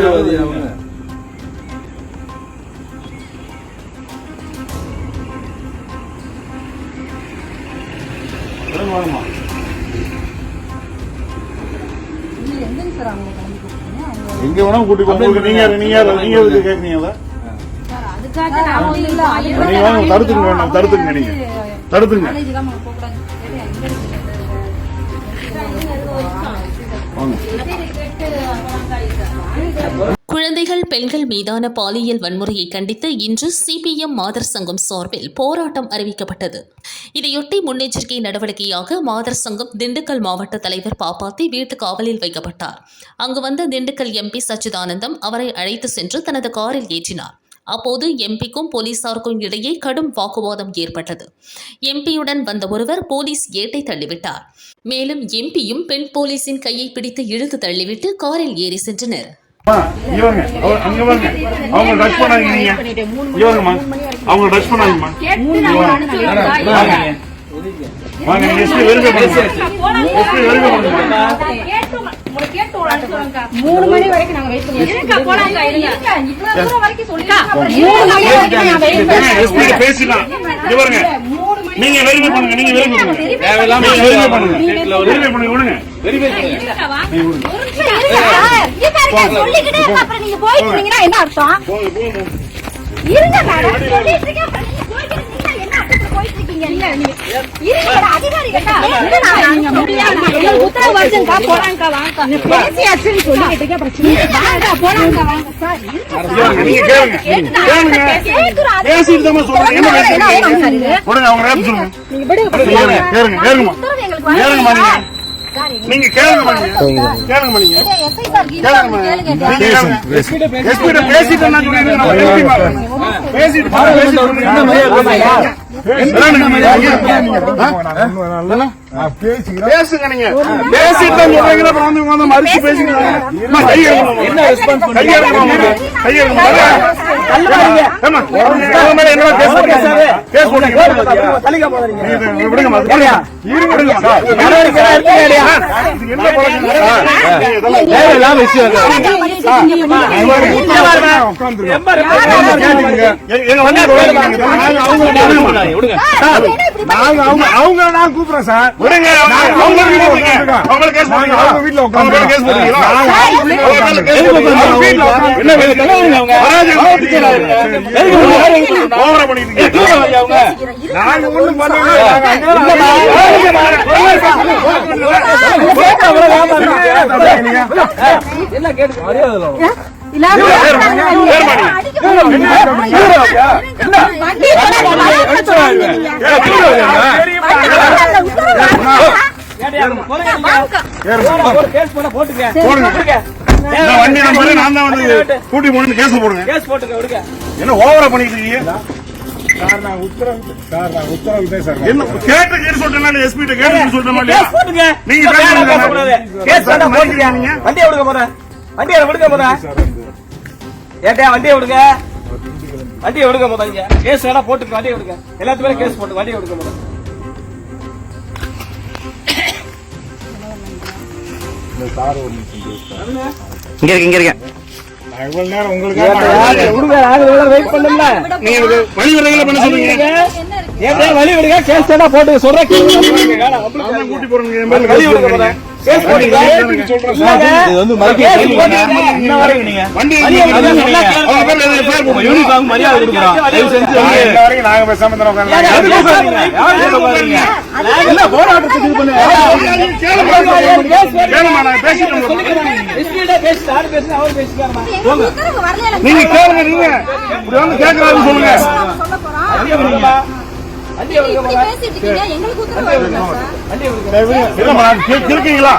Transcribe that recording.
அரசியல்வாதி அவங்க எங்க வேணா கூட்டி போங்க உங்களுக்கு நீங்க யாரு? நீங்க? நீங்க எதுக்கு கேக்குறீங்க அதை? சார், அதுக்காக நான் வந்து இல்ல, ஆயிரம் நீங்க வாங்க, தடுத்துங்க வேண்டாம், தடுத்துங்க நீங்க. தடுத்துங்க. குழந்தைகள் பெண்கள் மீதான பாலியல் வன்முறையை கண்டித்து இன்று சிபிஎம் மாதர் சங்கம் சார்பில் போராட்டம் அறிவிக்கப்பட்டது. இதையொட்டி முன்னெச்சரிக்கை நடவடிக்கையாக மாதர் சங்கம் திண்டுக்கல் மாவட்ட தலைவர் பாப்பாத்தி வீட்டு காவலில் வைக்கப்பட்டார். அங்கு வந்த திண்டுக்கல் எம்பி சச்சிதானந்தம் அவரை அழைத்து சென்று தனது காரில் ஏற்றினார். அப்போது எம்பிக்கும் போலீசாருக்கும் இடையே கடும் வாக்குவாதம் ஏற்பட்டது. எம்பியுடன் வந்த ஒருவர் போலீஸ் ஏட்டை தள்ளிவிட்டார். மேலும் எம்பியும் பெண் போலீசின் கையை பிடித்து இழுத்து தள்ளிவிட்டு காரில் ஏறி சென்றனர். அம்மா, இங்க வாங்க. அவ- அங்க வாங்க. அவங்க டச் பண்ணாதீங்க நீங்க. இங்க வாங்கம்மா. அவங்க டச் பண்ணாதீங்கம்மா. வாங்க. நீங்க SP வெரிஃபை பண்ணுங்க. SP வெரிஃபை பண்ணுங்க. மூணு மணி வரைக்கும் நாங்க வெயிட் பண்ணிருக்கோம் இவ்வளவு தூரம் வரைக்கும் சொல்லிருக்கோம் அப்புறம் மூணு மணி வரைக்கும் நாங்க வெயிட் ஏங்க, SP கிட்ட பேசிடலாம். இங்க பாருங்க. மூணு மணி நீங்க வெரிஃபை பண்ணுங்க நீங்க வெரிஃபை பண்ணுங்க. தேவையில்லாம வெரிஃபை பண்ணுங்க. வெரிஃபை பண்ணுங்க. விடுங்க. வெரிஃபை பண்ணுங்க. சொல்லிக்கிட்டே அப்புறம் நீங்க போயிட்டு இருந்தீங்கன்னா என்ன அர்த்தம். இருங்க மேடம். சொல்லிட்டு இருக்கேன், அப்புறம் நீங்க போயிட்டு இருந்தீங்கன்னா என்ன அர்த்தத்துல போயிட்டு இருக்கீங்க? நீங்க இருங்க அதிகாரிகள் தான். இல்ல, நான் நீங்க முடியாது. எங்களுக்கு உத்தரவு வருதுங்கக்கா, போலாங்கக்கா, வாங்கக்கா. பேசியாச்சுன்னு சொல்லிக்கிட்டு இருக்கேன், அப்புறம் சும்மா வாங்கக்கா, போலாங்கக்கா, வாங்க. சார், நீங்க கேளுங்க. கேளுங்க. கேளுங்க பேசிட்டு பேசிட்டு பேசுங்க. நீங்க. பேசிட்டு சொல்றீங்க அப்புறம் வந்து மறுச்சு பேசுங்க. அவங்க நான் கூப்பிடுறேன் சார். விடுங்க அவங்க- கூப்பிடுங்க. அவங்களுக்கு கேஸ் போடுறீங்களா? என்ன வேலை? என்ன கேட்டு மரியாதை இல்லாம. இல்லாம ஏறுமா நீ? வண்டி வராத சொல்லாதீங்க நீங்க. வண்டி வராத உத்தரவு வரலையா? ஒரு கேஸ் போட போட்டுக்க போடுங்க. இந்த வண்டி. நம்பரு நான் தான் வந்து கூட்டி போட்டு கேஸ் போடுங்க கேஸ் போட்டுக்க விடுங்க. என்ன ஓவரா பண்ணிட்டு இருக்கீங்க? சார் நான் உத்தரவு சார் நான் உத்தரவு சார். என்ன கேட்ட கேட்டு சொல்றேன் எஸ்பி கிட்ட கேட்டு சொல்றேன் கேஸ் போட்டுங்க. நீங்க. கேஸ் வேண்டாம் போட்டுக்க நீங்க வண்டியை விடுங்க போற வண்டியை விடுங்க போற ஏட்டா வண்டியை விடுங்க? வண்டியை விடுங்க போத இங்க? கேஸ் வேணா போட்டுக்க வண்டியை விடுங்க. எல்லாத்துக்குமே கேஸ் போட்டு வண்டியை விடுங்க போத? இங்க இருக்கு இங்க இருக்கு நான் இவ்வளவு நேரம் எனக்கு வழி விடுங்க. கேஸ் வேணா போட்டு சொல்றேன் கூட்டி போறேன் சொல்றேன் வண்டி யூனிஃபார்ம் மரியாதை கொடுக்குறோம் தயவு செஞ்சு நாங்க பேசாம போராட்டத்துக்கு இது பண்ணுங்க? நீங்க கேளுங்க நீங்க இப்படி வந்து கேட்கறாருன்னு சொல்லுங்க இருக்கீங்களா